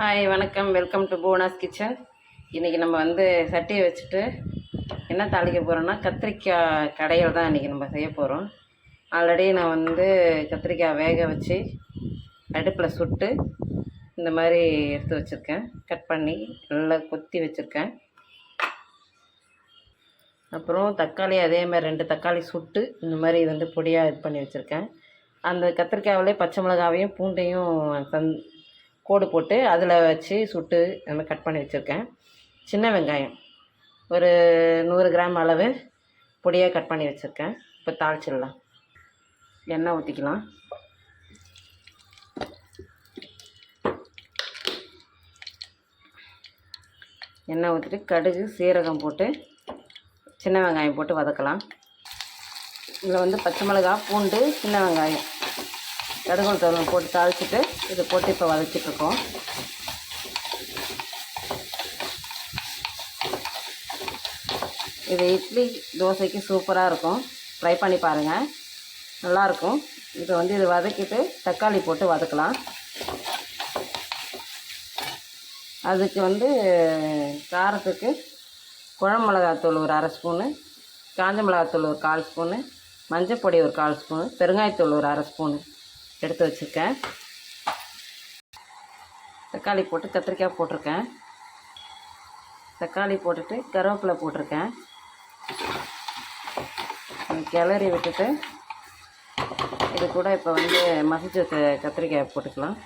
Hi வணக்கம். Welcome to போனாஸ் kitchen இன்றைக்கி நம்ம வந்து சட்டியை வச்சுட்டு என்ன தாளிக்க போகிறோன்னா கத்திரிக்காய் கடையில் தான் இன்றைக்கி நம்ம செய்ய போகிறோம் ஆல்ரெடி நான் வந்து கத்திரிக்காய் வேக வச்சு அடுப்பில் சுட்டு இந்த மாதிரி எடுத்து வச்சுருக்கேன். கட் பண்ணி நல்லா கொத்தி வச்சுருக்கேன். அப்புறம் தக்காளி அதே மாதிரி ரெண்டு தக்காளி சுட்டு இந்த மாதிரி வந்து பொடியாக இது பண்ணி வச்சுருக்கேன். அந்த கத்திரிக்காயிலே பச்சை மிளகாவையும் பூண்டையும் தந் கோடு போட்டு அதில் வச்சு சுட்டு நம்ம கட் பண்ணி வச்சுருக்கேன். சின்ன வெங்காயம். ஒரு நூறு கிராம் அளவு பொடியாக கட் பண்ணி வச்சுருக்கேன். இப்போ தாளிச்சிடலாம். எண்ணெய் ஊற்றிக்கலாம் எண்ணெய் ஊற்றிட்டு கடுகு சீரகம் போட்டு சின்ன வெங்காயம் போட்டு வதக்கலாம். இதில் வந்து பச்சை மிளகா பூண்டு சின்ன வெங்காயம். கடுகு தவளம் போட்டு தாளிச்சிட்டு இதை போட்டு இப்போ வதச்சிட்ருக்கோம் இது இட்லி தோசைக்கு சூப்பராக இருக்கும். ஃப்ரை பண்ணி பாருங்கள் நல்லாயிருக்கும் இப்போ வந்து இது வதக்கிட்டு தக்காளி போட்டு வதக்கலாம். அதுக்கு வந்து காரத்துக்கு குழம்பு மிளகாத்தூள் ஒரு அரை ஸ்பூனு காஞ்ச மிளகாத்தூள் ஒரு கால் ஸ்பூனு மஞ்சள் பொடி ஒரு கால் ஸ்பூனு பெருங்காயத்தூள் ஒரு அரை ஸ்பூனு. எடுத்து வச்சுருக்கேன். தக்காளி போட்டு கத்திரிக்காய் போட்டிருக்கேன். தக்காளி போட்டுட்டு கருவேப்பிலை போட்டிருக்கேன். கிளறி விட்டுட்டு இது கூட இப்போ வந்து மசிச்ச கத்திரிக்காய் போட்டுக்கலாம்.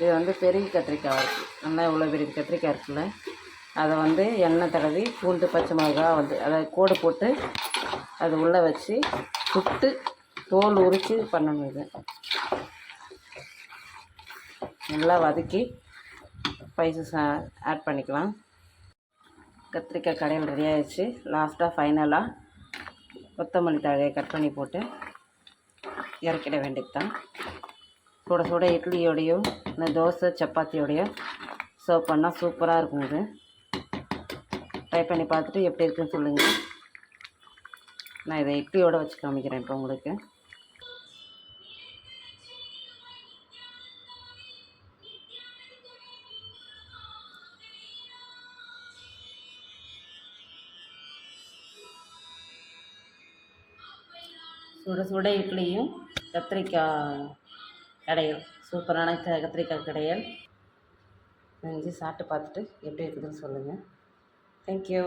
இது வந்து பெரிய கத்திரிக்காய் இருக்குது நல்லா இவ்வளோ பெரிய கத்திரிக்காய் இருக்குல்ல. அதை வந்து எண்ணெய் தடவி பூண்டு பச்சை மிளகா வந்து அதை கோடு போட்டு அது உள்ளே வச்சு சுட்டு தோல் உரித்து பண்ணணும் இது. நல்லா வதக்கி ஸ்பைசஸ் ஆட் பண்ணிக்கலாம். கத்திரிக்காய் கடையில் ரெடி ஆயிடுச்சு. லாஸ்ட்டாக ஃபைனலாக கொத்தமல்லி தழையை கட் பண்ணி போட்டு இறக்கிட வேண்டியது தான் சுட சுட இட்லியோடையும் இந்த தோசை சப்பாத்தியோடையும் சர்வ் பண்ணால் சூப்பராக இருக்கும் இது. ட்ரை பண்ணி பார்த்துட்டு எப்படி இருக்குன்னு சொல்லுங்கள் நான் இதை இட்லியோடு வச்சு காமிக்கிறேன் இப்போ உங்களுக்கு. சுட சுட இட்லியும் கத்திரிக்காய் கடையல். சூப்பரான க கத்திரிக்காய் கடையல். செஞ்சு சாப்பிட்டு பார்த்துட்டு எப்படி இருக்குதுன்னு சொல்லுங்கள் தேங்க்யூ